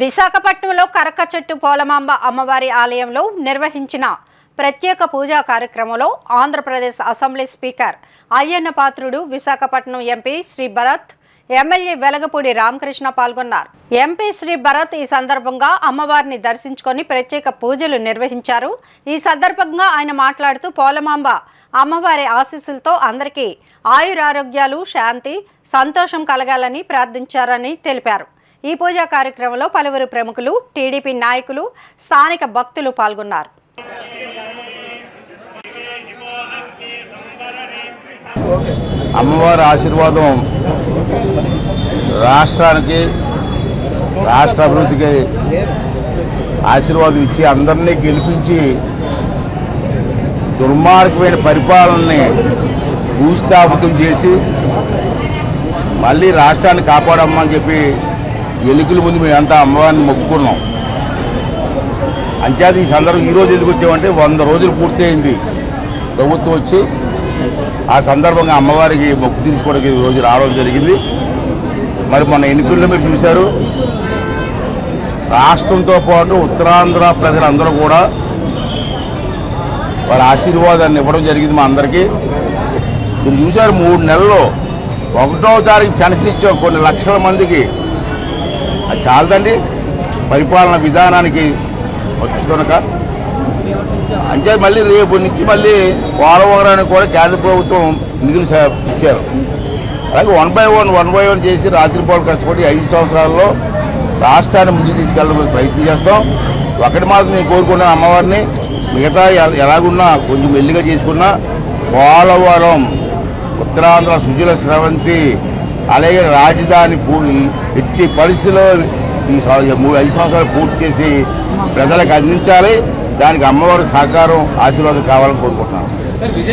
విశాఖపట్నంలో కరక చెట్టు పోలమాంబ అమ్మవారి ఆలయంలో నిర్వహించిన ప్రత్యేక పూజా కార్యక్రమంలో Andhra Pradesh assembly speaker Ayyanna Patrudu Visakhapatnam MP Shri Bharat MLA Velagapudi Ramakrishna పాల్గొన్నారు. ఎంపీ శ్రీ భరత్ ఈ సందర్భంగా అమ్మవారిని దర్శించుకొని ప్రత్యేక పూజలు నిర్వహించారు. ఈ సందర్భంగా ఆయన మాట్లాడుతూ పోలమాంబ అమ్మవారి ఆశీస్సులతో అందరికీ ఆయురారోగ్యాలు శాంతి సంతోషం కలగాలని ప్రార్థించారని తెలిపారు. ఈ పూజా కార్యక్రమంలో పలువురు ప్రముఖులు టీడీపీ నాయకులు స్థానిక భక్తులు పాల్గొన్నారు. అమ్మవారి ఆశీర్వాదం రాష్ట్రానికి రాష్ట్ర అభివృద్ధికి ఆశీర్వాదం ఇచ్చి అందరినీ గెలిపించి దుర్మార్గమైన పరిపాలనని భూస్థాపితం చేసి మళ్ళీ రాష్ట్రాన్ని కాపాడమ్మని చెప్పి ఎన్నికల ముందు మేమంతా అమ్మవారిని మొక్కుకున్నాం. అంచేది ఈ సందర్భం ఈరోజు ఎందుకు వచ్చామంటే వంద రోజులు పూర్తయింది. ప్రభుత్వం వచ్చి ఆ సందర్భంగా అమ్మవారికి మొక్కు తీర్చుకోవడానికి ఈ రోజు రావడం జరిగింది. మరి మొన్న ఎన్నికల్లో మీరు చూశారు. రాష్ట్రంతో పాటు ఉత్తరాంధ్ర ప్రజలందరూ కూడా వారి ఆశీర్వాదాన్ని ఇవ్వడం జరిగింది మా అందరికీ. మీరు చూశారు మూడు నెలల్లో ఒకటో తారీఖు పెన్షన్ ఇచ్చాం కొన్ని లక్షల మందికి. అది చాలదండి. పరిపాలన విధానానికి వచ్చుతునక అంటే మళ్ళీ రేపు నుంచి మళ్ళీ పోలవరానికి కూడా కేంద్ర ప్రభుత్వం నిధులు ఇచ్చారు. అలాగే one by one one by one చేసి రాత్రిపాలు కష్టపడి ఐదు సంవత్సరాల్లో రాష్ట్రాన్ని ముందుకు తీసుకెళ్ళడానికి ప్రయత్నం చేస్తాం. ఒకటి మాత్రం నేను కోరుకున్నాను అమ్మవారిని. మిగతా ఎలాగున్నా కొంచెం మెల్లిగా చేసుకున్నా. పోలవరం ఉత్తరాంధ్ర సుజల స్రవంతి అలాగే రాజధాని ఎట్టి పరిస్థితిలో ఈ మూడు ఐదు సంవత్సరాలు పూర్తి చేసి ప్రజలకు అందించాలి. దానికి అమ్మవారి సహకారం ఆశీర్వాదం కావాలని కోరుకుంటున్నాను. ఇది?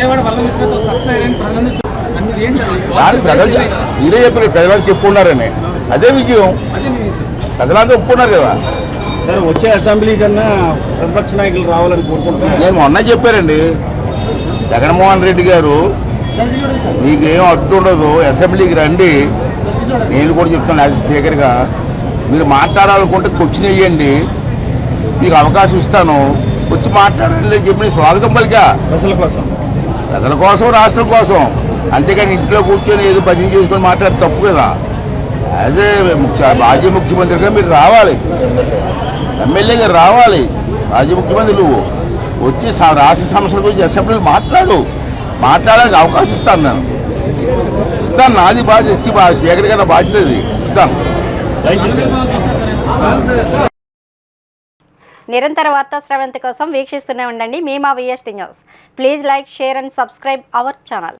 ప్రజలు మీరే చెప్పారు ప్రజలకు చెప్పుకున్నారని. అదే విజయం. ప్రజలంతా ఒప్పుకున్నారు కదా. సార్ వచ్చే అసెంబ్లీ కన్నా ప్రతిపక్ష నాయకులు రావాలని కోరుకుంటున్నాను నేను మొన్న చెప్పారండి జగన్మోహన్ రెడ్డి గారు మీకేం అడ్డు ఉండదు. అసెంబ్లీకి రండి. నేను కూడా చెప్తాను యాజ్ స్పీకర్గా. మీరు మాట్లాడాలనుకుంటే క్వశ్చన్ వేయండి. మీకు అవకాశం ఇస్తాను. వచ్చి మాట్లాడండి అని చెప్పి నేను స్వాగతం పలికా. ప్రజల కోసం. ప్రజల కోసం రాష్ట్రం కోసం. అంతేగాని ఇంట్లో కూర్చొని ఏదో భజన చేసుకొని మాట్లాడితే తప్పు కదా. అదే ముఖ్య మాజీ ముఖ్యమంత్రిగా మీరు రావాలి. ఎమ్మెల్యేగా రావాలి. మాజీ ముఖ్యమంత్రి నువ్వు. వచ్చి రాష్ట్ర సమస్యల గురించి అసెంబ్లీలో మాట్లాడు. మాట్లాడడానికి అవకాశం ఇస్తాను నేను. ఇస్తాను నాది బాధ్యత ఎస్టీ బాధ్యత స్పీకర్ గారు బాధ్యత ఇది. ఇస్తాను. నిరంతర వార్తా శ్రవంతి కోసం వీక్షిస్తూనే ఉండండి మీ మా VST news. Please like share and subscribe our channel.